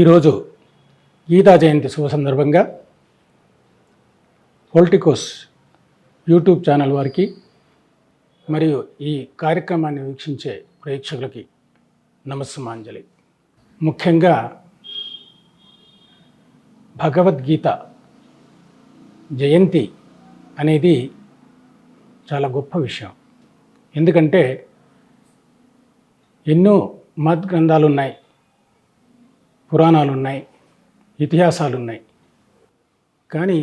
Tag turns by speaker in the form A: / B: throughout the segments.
A: ఈరోజు గీతా జయంతి శుభ సందర్భంగా పొలిటికోస్ యూట్యూబ్ ఛానల్ వారికి మరియు ఈ కార్యక్రమాన్ని వీక్షించే ప్రేక్షకులకి నమస్సమాంజలి. ముఖ్యంగా భగవద్గీత జయంతి అనేది చాలా గొప్ప విషయం. ఎందుకంటే ఎన్నో మద్ గ్రంథాలు ఉన్నాయి పురాణాలు ఉన్నాయి ఇతిహాసాలు ఉన్నాయి కానీ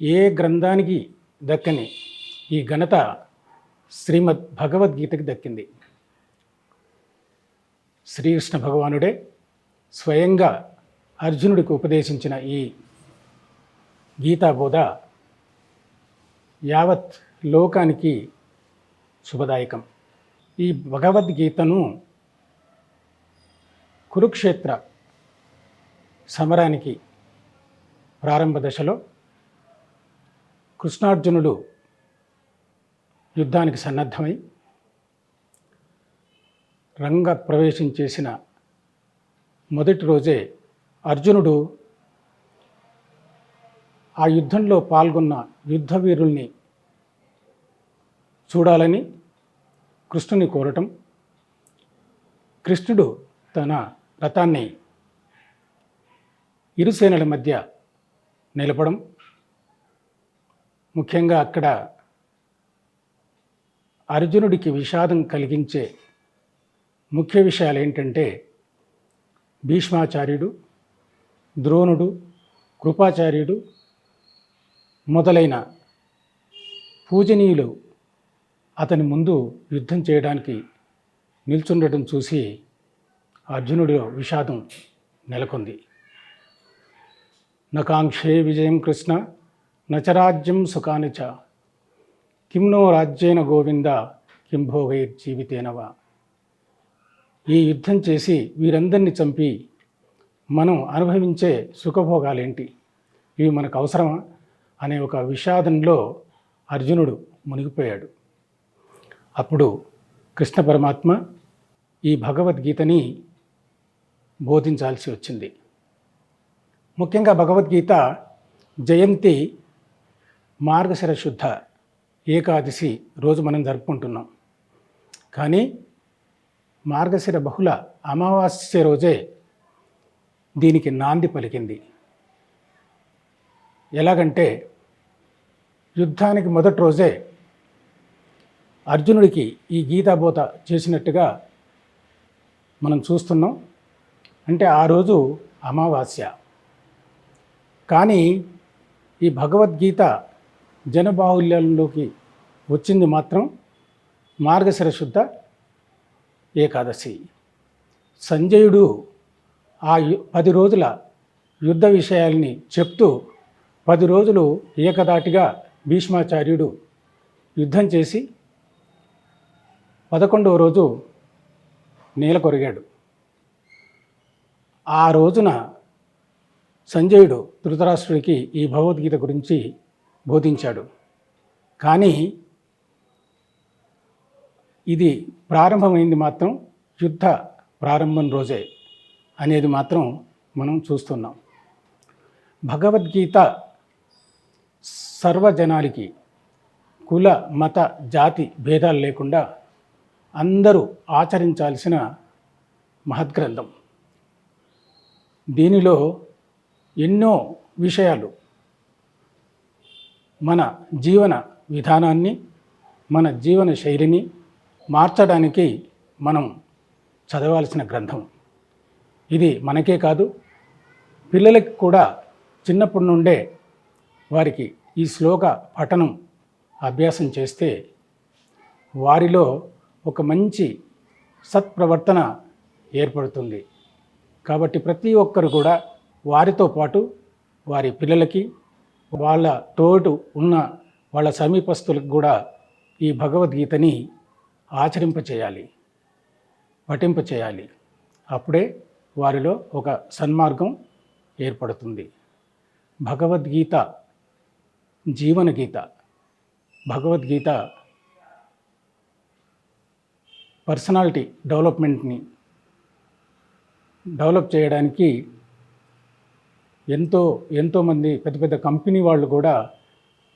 A: ఏ గ్రంథానికి దక్కని ఈ ఘనత శ్రీమద్ భగవద్గీతకి దక్కింది? శ్రీకృష్ణ భగవానుడే స్వయంగా అర్జునుడికి ఉపదేశించిన ఈ గీతాబోధ యావత్ లోకానికి శుభదాయకం. ఈ భగవద్గీతను కురుక్షేత్ర సమరానికి ప్రారంభ దశలో కృష్ణార్జునుడు యుద్ధానికి సన్నద్ధమై రంగ ప్రవేశం చేసిన మొదటి రోజే అర్జునుడు ఆ యుద్ధంలో పాల్గొన్న యుద్ధ వీరుల్ని చూడాలని కృష్ణుని కోరటం. కృష్ణుడు తన రథాన్ని ఇరు సేనల మధ్య నిలపడం ముఖ్యంగా అక్కడ అర్జునుడికి విషాదం కలిగించే ముఖ్య విషయాలు ఏంటంటే భీష్మాచార్యుడు ద్రోణుడు కృపాచార్యుడు మొదలైన పూజనీయులు అతని ముందు యుద్ధం చేయడానికి నిల్చుండటం చూసి అర్జునుడిలో విషాదం నెలకొంది. నకాంక్షే విజయం కృష్ణ నచరాజ్యం సుఖాని చ. కిం నో రాజ్యేన గోవింద కిం భోగైర్ జీవితేనవా ఈ యుద్ధం చేసి వీరందరినీ చంపి మనం అనుభవించే సుఖభోగాలేంటి? ఇవి మనకు అవసరమా? అనే ఒక విషాదంలో అర్జునుడు మునిగిపోయాడు. అప్పుడు కృష్ణ పరమాత్మ ఈ భగవద్గీతని బోధించాల్సి వచ్చింది. ముఖ్యంగా భగవద్గీత జయంతి మార్గశిర శుద్ధ ఏకాదశి రోజు మనం జరుపుకుంటున్నాం. కానీ మార్గశిర బహుళ అమావాస్య రోజే దీనికి నాంది పలికింది. ఎలాగంటే యుద్ధానికి మొదటి రోజే అర్జునుడికి ఈ గీతాబోత చేసినట్టుగా మనం చూస్తున్నాం. అంటే ఆ రోజు అమావాస్య. కానీ ఈ భగవద్గీత జనబాహుల్యంలోకి వచ్చింది మాత్రం మార్గశిర శుద్ధ ఏకాదశి. సంజయుడు ఆ యు- పది రోజుల యుద్ధ విషయాల్ని చెప్తూ పది రోజులు ఏకదాటిగా భీష్మాచార్యుడు యుద్ధం చేసి పదకొండవ రోజు నేల కొరిగాడు ఆ రోజున సంజయుడు ధృతరాష్ట్రుడికి ఈ భగవద్గీత గురించి బోధించాడు. కానీ ఇది ప్రారంభమైంది మాత్రం యుద్ధ ప్రారంభం రోజే అనేది మాత్రం మనం చూస్తున్నాం. భగవద్గీత సర్వజనాలకి కుల మత జాతి భేదాలు లేకుండా అందరూ ఆచరించాల్సిన మహద్గ్రంథం. దీనిలో ఎన్నో విషయాలు మన జీవన విధానాన్ని మన జీవన శైలిని మార్చడానికి మనం చదవాల్సిన గ్రంథం. ఇది మనకే కాదు పిల్లలకి కూడా చిన్నప్పటి నుండే వారికి ఈ శ్లోక పఠనం అభ్యాసం చేస్తే వారిలో ఒక మంచి సత్ప్రవర్తన ఏర్పడుతుంది. కాబట్టి ప్రతి ఒక్కరు కూడా వారితో పాటు వారి పిల్లలకి వాళ్ళ తోడు ఉన్న వాళ్ళ సమీపస్తులకు కూడా ఈ భగవద్గీతని ఆచరింపచేయాలి పఠింపచేయాలి అప్పుడే వారిలో ఒక సన్మార్గం ఏర్పడుతుంది. భగవద్గీత జీవన గీత భగవద్గీత పర్సనాలిటీ డెవలప్మెంట్ని డెవలప్ చేయడానికి ఎంతో ఎంతోమంది పెద్ద పెద్ద కంపెనీ వాళ్ళు కూడా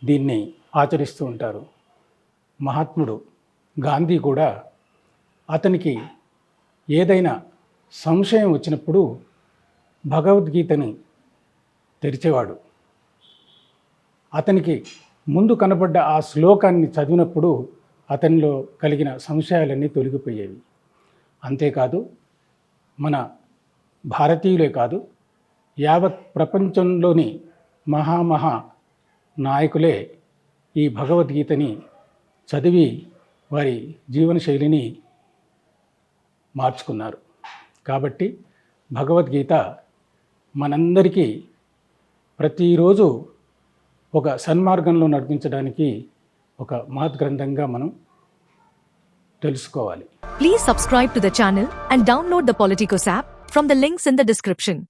A: దీన్ని ఆచరిస్తూ ఉంటారు. మహాత్ముడు గాంధీ కూడా అతనికి ఏదైనా సంశయం వచ్చినప్పుడు భగవద్గీతని తెరిచేవాడు. అతనికి ముందు కనబడ్డ ఆ శ్లోకాన్ని చదివినప్పుడు అతనిలో కలిగిన సంశయాలన్నీ తొలగిపోయేవి. అంతేకాదు మన భారతీయులే కాదు యావత్ ప్రపంచంలోని మహామహా నాయకులే ఈ భగవద్గీతని చదివి వారి జీవనశైలిని మార్చుకున్నారు. కాబట్టి భగవద్గీత మనందరికీ ప్రతిరోజు ఒక సన్మార్గంలో నడిపించడానికి ఒక మహత్ గ్రంథంగా మనం తెలుసుకోవాలి.
B: Please subscribe to the channel and download the Politicos app from the links in the description